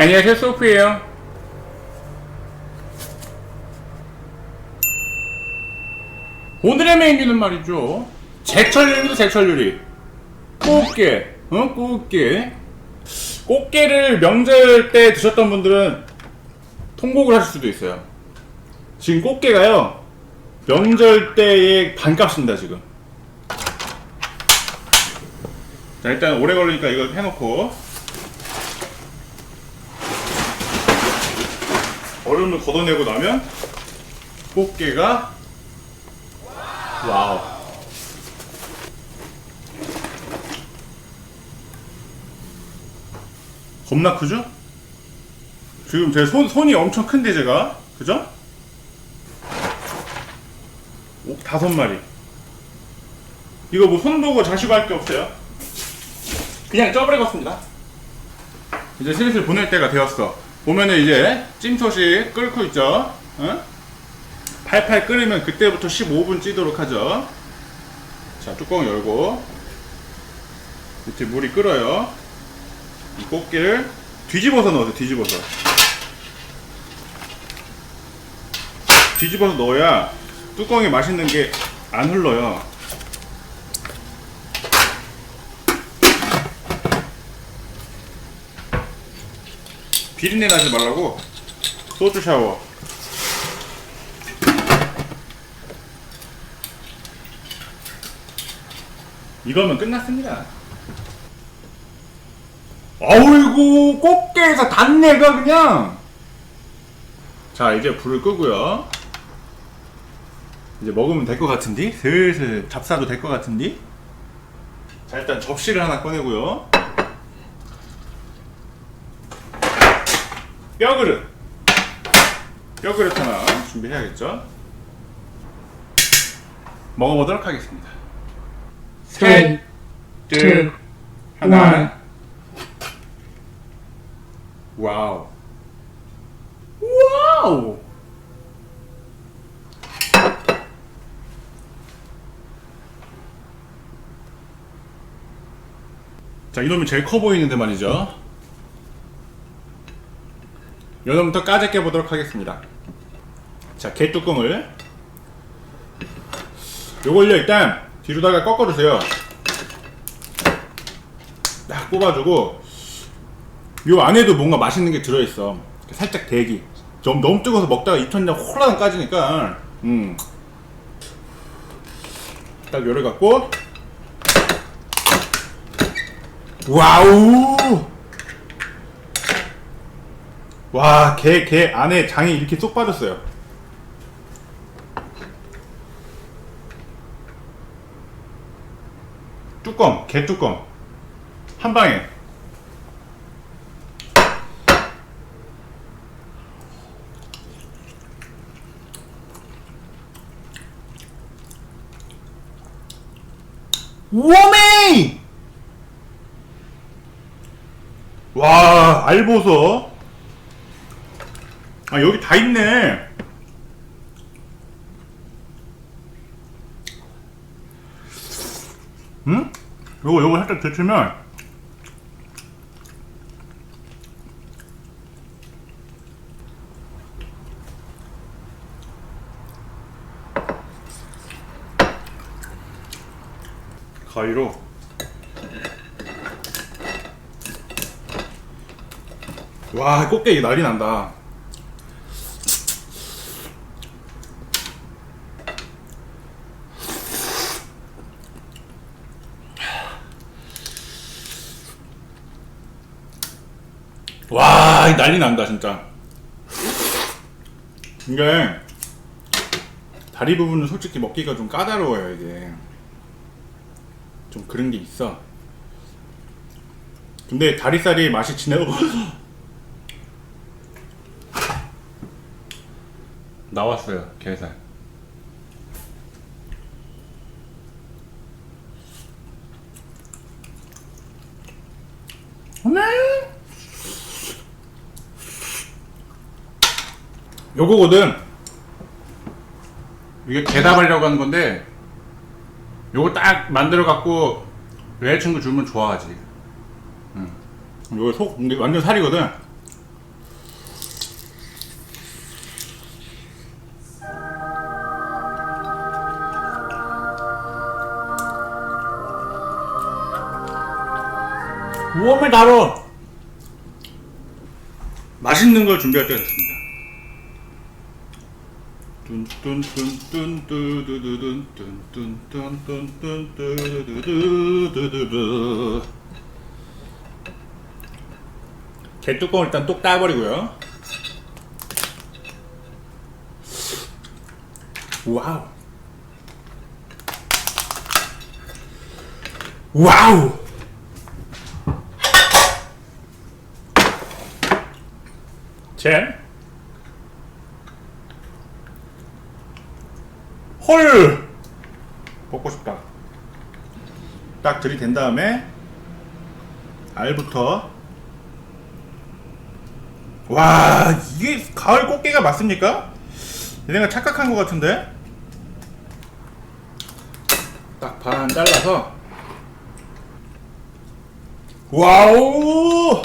안녕하세요 소프예요 오늘의 메뉴는 말이죠. 제철 요리도 제철 요리. 꽃게 어? 꽃게 꽃게를 명절 때 드셨던 분들은 통곡을 하실 수도 있어요. 지금 꽃게가요 명절 때의 반값입니다 지금. 자 일단 오래 걸리니까 이거 해놓고 얼음을 걷어내고 나면 꽃게가 와우. 겁나 크죠? 지금 제 손, 손이 엄청 큰데 제가. 그죠? 오, 다섯 마리. 이거 뭐 손 보고 자시고 할 게 없어요? 그냥 쪄버리겠습니다. 이제 슬슬 보낼 때가 되었어 보면은 이제 찜솥이 끓고 있죠? 어? 팔팔 끓으면 그때부터 15분 찌도록 하죠. 자 뚜껑 열고 밑에 물이 끓어요. 이 꽃게를 뒤집어서 넣으세요 뒤집어서. 뒤집어서 넣어야 뚜껑에 맛있는 게 안 흘러요 비린내 나지 말라고 소주 샤워. 이거면 끝났습니다. 아우이고 꽃게에서 단내가 그냥. 자 이제 불을 끄고요. 이제 먹으면 될 것 같은디? 슬슬 잡사도 될 것 같은디? 자 일단 접시를 하나 꺼내고요 뼈그릇. 뼈그릇 하나 준비해야겠죠? 먹어보도록 하겠습니다. Three, two, 하나. 와우. 와우. 자 이놈이 제일 커 보이는데 말이죠 요놈부터 까짓게 보도록 하겠습니다 자 개뚜껑을 요걸요 일단 뒤로다가 꺾어주세요 딱 뽑아주고 요 안에도 뭔가 맛있는 게 들어있어. 살짝 대기. 좀 너무 뜨거워서 먹다가 입천장 홀라당 까지니까. 음. 딱 요래 갖고. 와우. 와, 개, 개 안에 장이 이렇게 쏙 빠졌어요. 뚜껑, 개 뚜껑. 한 방에. 워메이! 와, 알보소. 아, 여기 다 있네. 응? 요거, 요거 살짝 데치면, 가위로 와 꽃게 난리 난다 와 난리 난다 진짜 이게 다리 부분은 솔직히 먹기가 좀 까다로워요 이게 좀 그런 게 있어. 근데 다리살이 맛이 진해요. 나왔어요, 게살. 요거거든. 이게 대답하려고 하는 건데 요거 딱 만들어 갖고 여자친구 주면 좋아하지. 응. 요거 속 이게 완전 살이거든. 몸을 다뤄? 맛있는 걸 준비할 때가 됐습니다. 개 뚜껑을 일단 똑 따버리고요. 와우. 와우. 젠. 먹고 싶다. 딱 들이댄 다음에 알부터 와 이게 가을 꽃게가 맞습니까? 얘네가 착각한 것 같은데 딱 반 잘라서 와우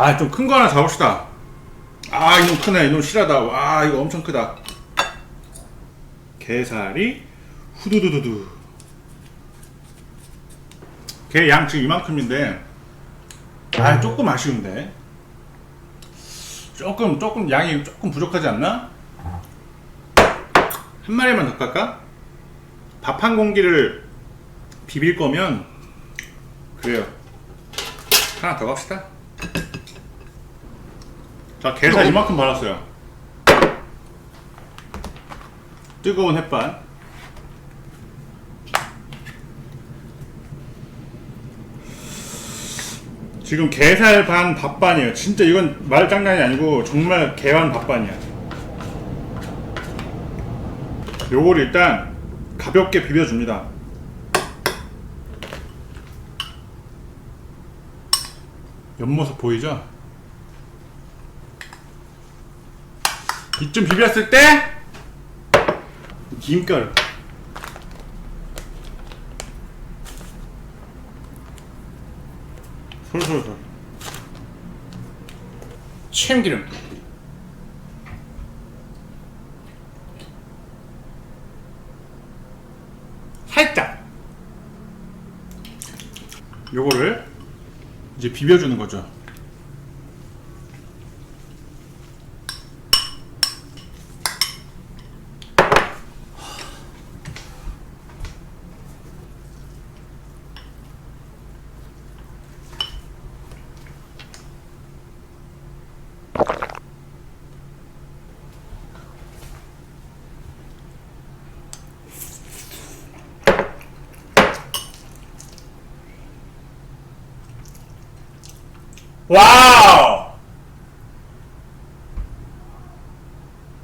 아 좀 큰 거 하나 잡읍시다. 아 이놈 크네. 이놈 실하다. 와 이거 엄청 크다. 게살이 후두두두두. 게 양 지금 이만큼인데 아 조금 아쉬운데. 조금 조금 양이 조금 부족하지 않나? 한 마리만 더 깔까? 밥한 공기를 비빌 거면 그래요. 하나 더 갑시다 자 게살 이만큼 발랐어요 뜨거운 햇반 지금 게살 반 밥반이에요. 진짜 이건 말 장난이 아니고 정말 개반 밥반이야. 요거를 일단 가볍게 비벼줍니다. 옆모습 보이죠? 이쯤 비볐을 때 김가루. 솔솔솔 참기름. 살짝. 요거를 이제 비벼주는 거죠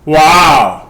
哇哦！